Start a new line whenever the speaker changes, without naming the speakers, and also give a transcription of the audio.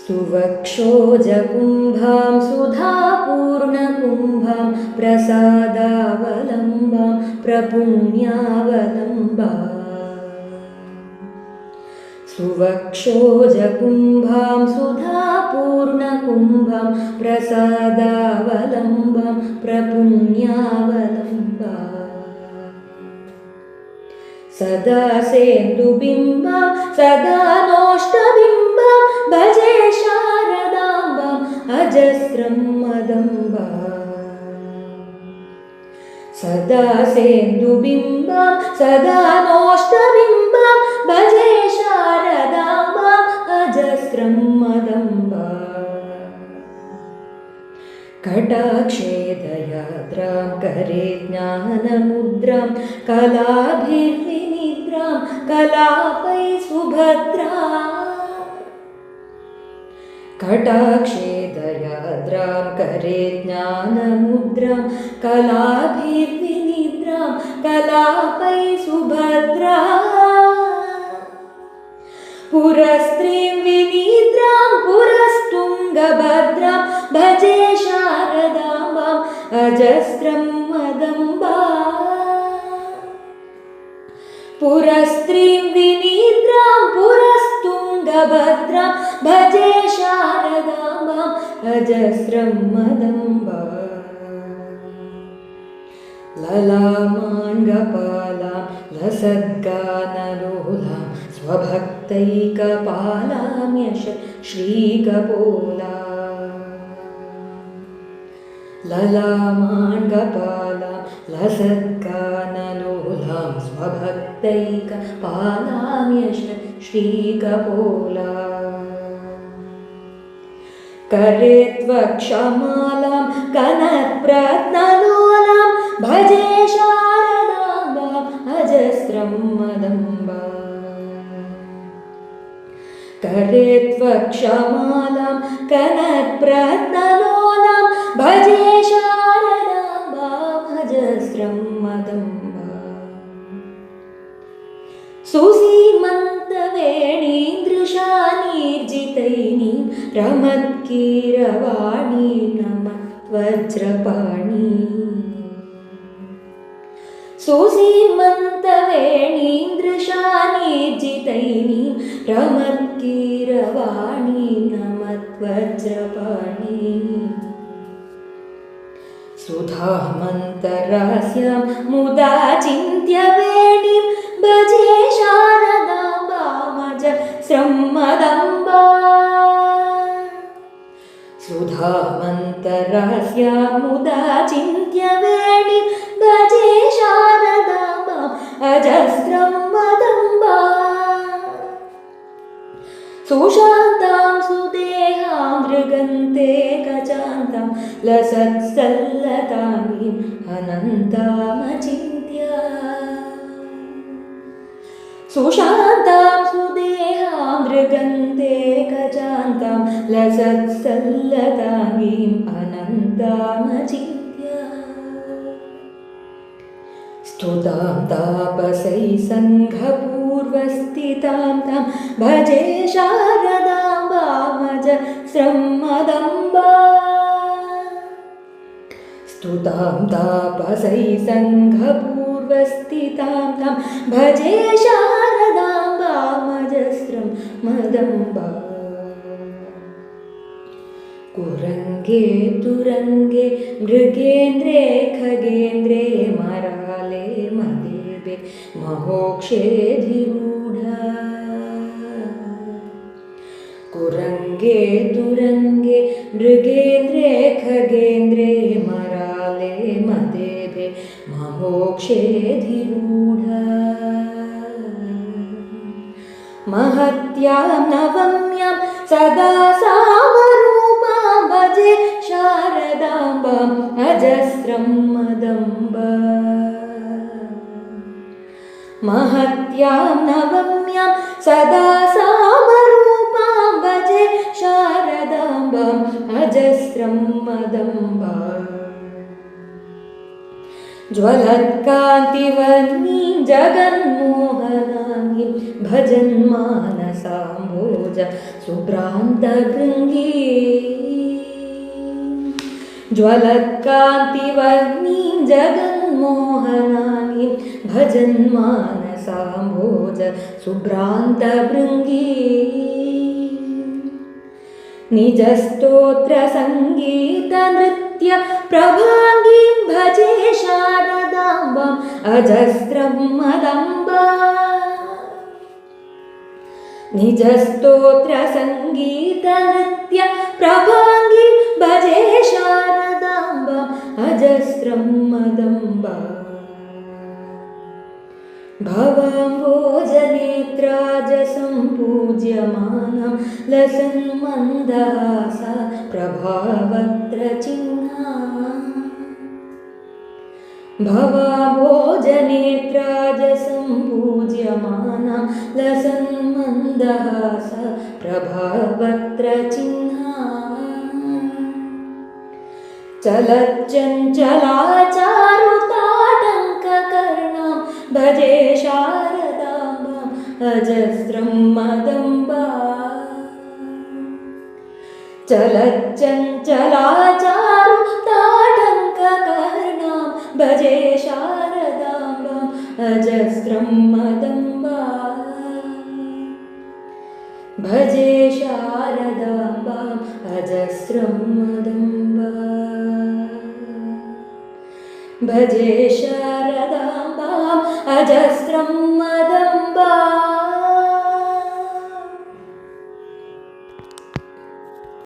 सुवक्षोजकुम्भां सुधापूर्णकुम्भां प्रपुण्यावलम्बा। सुवक्षोजकुम्भां सुधापूर्णकुम्भां प्रसादावलम्बां सदा सेन्दुबिम्बा सदा नोष्टबिम्बा भजे शारदाम्बाम् अजस्रं मदम्बा। सदा सेन्दुबिम्बा सदा नोष्टबिम्बा भजे शारदाम्बाम् अजस्रं मदम्बा। कटाक्षे दयाद्रां करे ज्ञानमुद्रां कलाभिर्विनिद्रां कलापै सुभद्रा कटाक्षे दयाद्रां करे ज्ञानमुद्रां कलाभिर्विनिद्रां कलापै सुभद्रा पुरस्त्रीं विनिद्रां पुरस्तुङ्गभद्रां भजे शारदाम्बाम् अजस्रं मदम्बा पुरस्त्रीं भजे शारदाम्बाम् अजस्रं मदम्बा। ललामाण्डपालां लसद्गानलोलां स्वभक्तैकपालां यश श्रीकपोला ललामाण्डपालां लसद्गानलोलां स्वभक्तैकपालां यश श्रीकपोला करे त्वक्षमालां कनप्रत्नलोलां भजे शारदाम्बाम् अजस्रं मदम्बा। करे त्वक्षमालां कनप्रत्नलोलां रमत्कीरवाणी नम वज्रपाणी। सुसीमन्तवेणीदृशानीर्जितैनीं रमत्कीरवाणी नमत्वज्रपाणी सुधामन्तरास्यां मुदा चिन्त्यवेणीं भजे मदम्बा। सुशान्तां सुदेहां मृगन्ते गजान्तां लसत्सल्लतामीम् अनन्तामचिन्त्य सुशान्तां सुदेहां मृगन्ते गजान्तां लसत्सल्लतामीम् अनन्तामचिन्त्य स्तुतां तापसै सङ्घपूर्वस्थितां तां भजे शारदाम्बामज श्रम्मदम्बा स्तुतां तापसै सङ्घपूर्वस्थितां तां भजे शारदाम्बामजस्रं मदम्बा कुरङ्गे तुरङ्गे मृगेन्द्रे खगेन्द्रे मराले महोक्षेधिरूढा कुरङ्गे तुरङ्गे मृगेन्द्रे खगेन्द्रे मराले मदेवे महोक्षेधिरूढा महत्यां नवम्यां सदा भजे शारदाम्बाम् अजस्रं मदम्ब। महत्यां नवम्यां सदा सामरूपां भजे शारदाम्बाम् अजस्रं मदम्बा। ज्वलत्कान्तिवर्णीं जगन्मोहनाङ्गीं शारदाम्बामजस्रम्मदम्बाम्बोज शुभ्रान्तभृङ्गी ज्वलत्कान्तिवर्णीं जगन्मोहनानि भजन्मानसाम्भोज शुभ्रान्तभृङ्गी निजस्तोत्रसङ्गीतनृत्य प्रभाङ्गीं भजे शारदाम्बम् अजस्रं मदम्बा निजस्तोत्रसङ्गीतनृत्य प्रभाङ्गीं भवम्भोजनेत्राजसम्पूज्यमानं लसन्मन्दहासा प्रभावत्रचिह्ना। भवाभोजनेत्राजसम्पूज्यमानं लसन्मन्दहासा प्रभावत्रचिह्ना। चलच्चञ्चलाचारुताटङ्ककर्णां भजे शारदाम्बाम् अजस्रं मदम्बा। चलच्चञ्चलाचारुताटङ्ककर्णां भजे शारदाम्बाम् अजस्रं मदम्बा। भजे शारदाम्बाम् अजस्रं मदम्बा। भजे शारदाम्बाम् अजस्रं मदम्बा